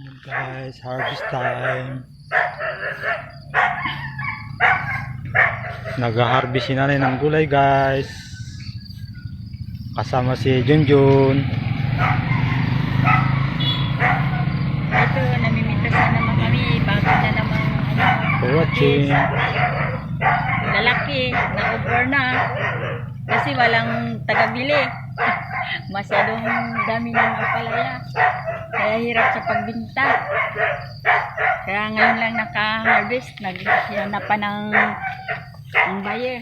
Yun guys, harvest time. Nag-harvest si nanay ng gulay guys. Kasama si Junjun. Ito, namimitas na naman kami. Bago na naman, ano, watching. lalaki, na-over na. Kasi walang tagabili. Masyadong dami ng kapalaya. Kaya hirap sa pagbinta. Kaya ngayon lang naka-harvest. Naghanap pa ng, ng buyer.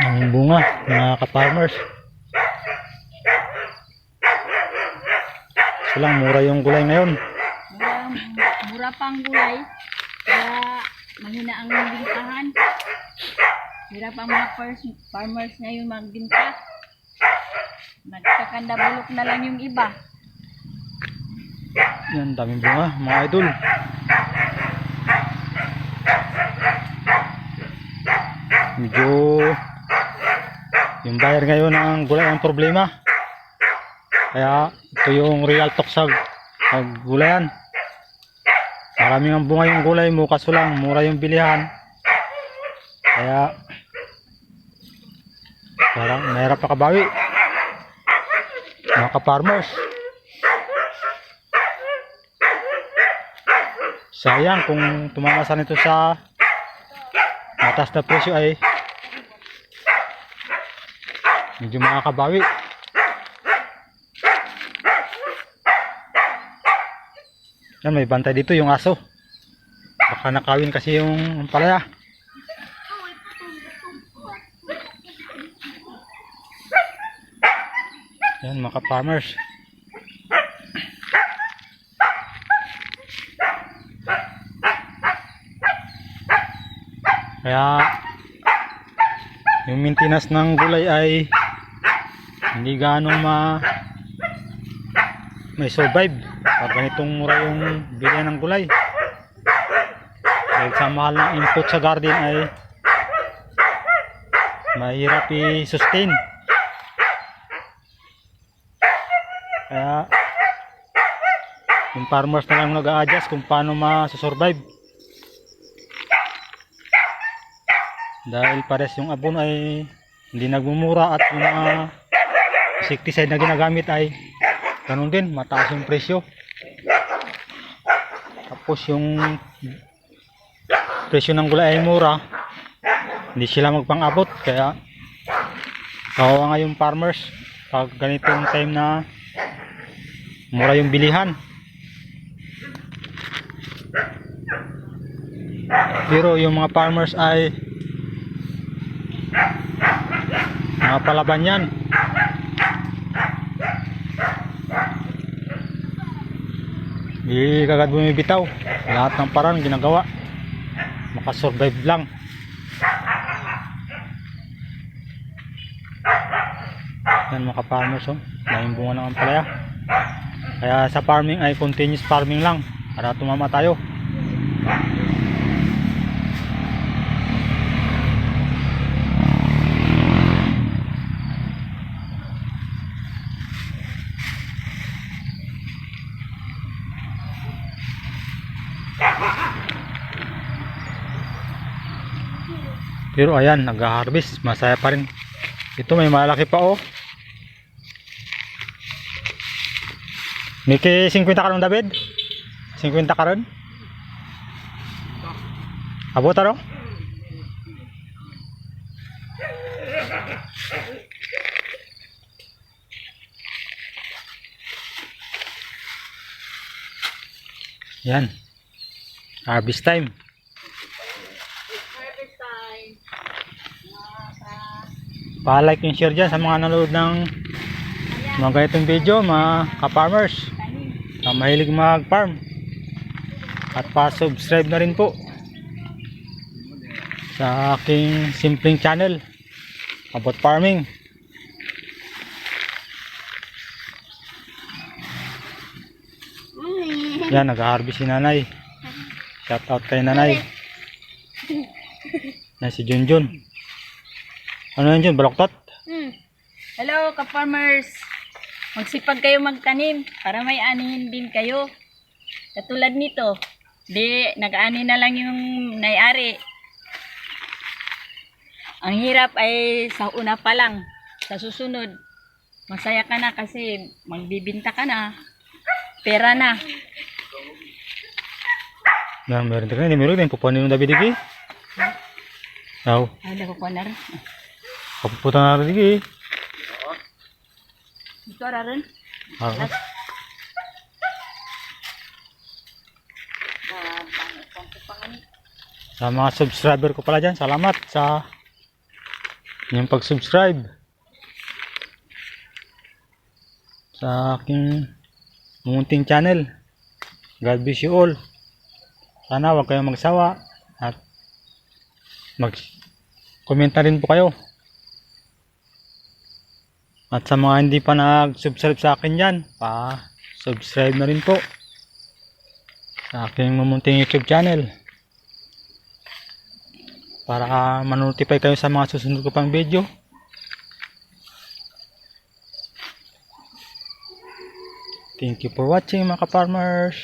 Ang bunga, mga ka-farmers. So lang, mura yung gulay ngayon. Mura, mura pang gulay. Kaya mahina ang bintahan. Hirap ang mga fars- farmers ngayon magbinta. Nagkakanda bulok na lang yung iba. Yan, daming bunga, mga idol. Medyo yung buyer ngayon ang gulay ang problema. Kaya ito yung real talk sa gulayan. Maraming ang bunga yung gulay mo, kaso lang mura yung bilihan. Kaya parang mahirap pa kabawi. Mga ka-farmers. Sayang kung tumamasan ito sa mataas na presyo ay medyo makakabawi. Yan, may bantay dito yung aso. Baka nakawin kasi yung palaya. Yan, mga farmers. Kaya yung maintenance ng gulay ay hindi ganong ma may survive pag ganitong mura yung bilihan ng gulay. Dahil sa mahal ng input sa garden ay mahirap i-sustain. Kaya yung farmers na lang nag-a-adjust kung paano ma-survive. dahil pares yung abon ay hindi nagmumura at yung mga insecticide na ginagamit ay ganun din mataas yung presyo tapos yung presyo ng gulay ay mura hindi sila magpang-abot kaya kawawa nga yung farmers pag ganitong time na mura yung bilihan. Pero yung mga farmers ay mga palaban yan. Di kagad bumibitaw. Lahat ng parang ginagawa. Makasurvive lang. Yan mga farmers oh daming bunga ng ampalaya kaya sa farming ay continuous farming lang para tumama tayo Pero ayan, nag-harvest, masaya pa rin. Ito may malaki pa oh. Miki 50 ka ron David? 50 ka ron? Abot aro? Yan. Harvest time. Harvest time. Pa-like and share dyan sa mga nanonood ng mga ganitong video, mga ka-farmers na mahilig mag-farm. At pa-subscribe na rin po sa aking simpleng channel about farming. Yan, nag-harvest si nanay. Shout out kay nanay. Yan si Junjun. Ano yan Jun? Baloktot? Hmm. Hello, ka-farmers. Magsipag kayo magtanim para may anihin din kayo. Katulad nito, di nag-ani na lang yung nayari. Ang hirap ay sa una pa lang, sa susunod, masaya ka na kasi magbibinta ka na, pera na. Na meron din ni meron din pupunin ng David digi. Aw, Ay, ko na rin. kapuputan na rin digi. Ito ra rin. Ah, Ah, pangit pang kupangani. sa mga subscriber ko pala dyan, salamat sa inyong pag-subscribe sa aking munting channel. God bless you all. Sana huwag kayong magsawa at mag-comment na rin po kayo. At sa mga hindi pa nag-subscribe sa akin dyan, pa-subscribe na rin po sa aking mumunting YouTube channel para manotify kayo sa mga susunod ko pang video. Thank you for watching mga ka-farmers.